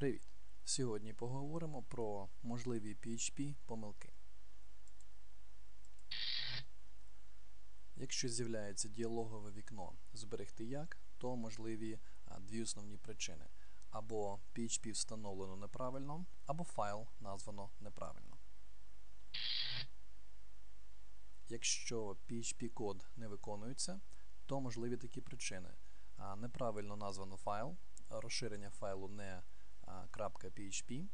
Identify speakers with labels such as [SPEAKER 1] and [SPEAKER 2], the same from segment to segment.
[SPEAKER 1] Привіт! Сьогодні поговоримо про можливі PHP помилки. Якщо з'являється діалогове вікно Зберегти як, то можливі дві основні причини. Або PHP встановлено неправильно, або файл названо неправильно. Якщо PHP-код не виконується, то можливі такі причини. Неправильно названо файл, розширення файлу не .php,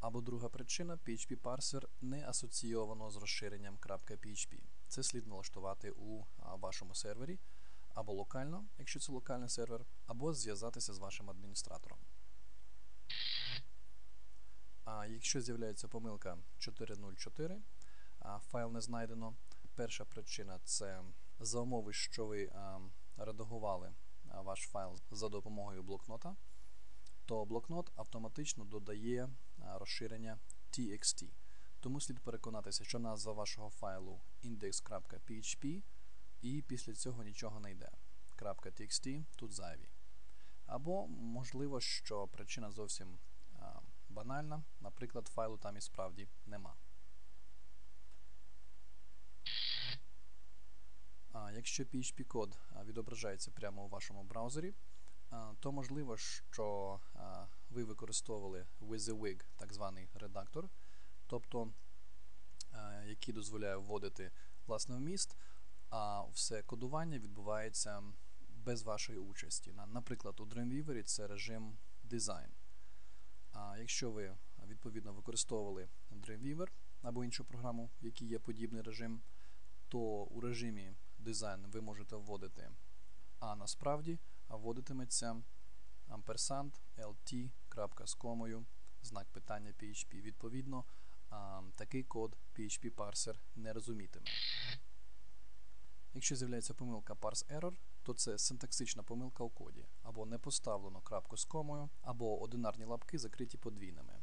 [SPEAKER 1] або друга причина PHP парсер не асоційовано з розширенням .php. Це слід налаштувати у вашому сервері або локально, якщо це локальний сервер, або зв'язатися з вашим адміністратором. А Якщо з'являється помилка 4.0.4, файл не знайдено. Перша причина це за умови, що ви редагували ваш файл за допомогою блокнота то блокнот автоматично додає розширення txt. Тому слід переконатися, що назва вашого файлу index.php і після цього нічого не йде. .txt тут зайві. Або, можливо, що причина зовсім а, банальна, наприклад, файлу там і справді нема. Якщо PHP-код відображається прямо у вашому браузері, то можливо, що ви використовували WYSIWYG, так званий редактор, тобто, який дозволяє вводити власне вміст, а все кодування відбувається без вашої участі. Наприклад, у Dreamweaver це режим Design. А якщо ви відповідно використовували Dreamweaver або іншу програму, в якій є подібний режим, то у режимі Design ви можете вводити А насправді вводитиметься ampersand lt з комою, знак питання PHP. Відповідно, такий код PHP парсер не розумітиме. Якщо з'являється помилка parse error, то це синтаксична помилка у коді, або не поставлено крапку з комою, або одинарні лапки закриті подвійними.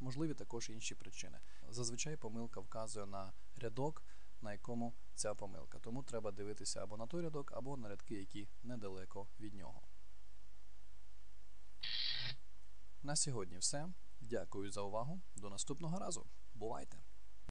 [SPEAKER 1] Можливі також інші причини. Зазвичай помилка вказує на рядок, на якому ця помилка. Тому треба дивитися або на той рядок, або на рядки, які недалеко від нього. На сьогодні все. Дякую за увагу. До наступного разу. Бувайте!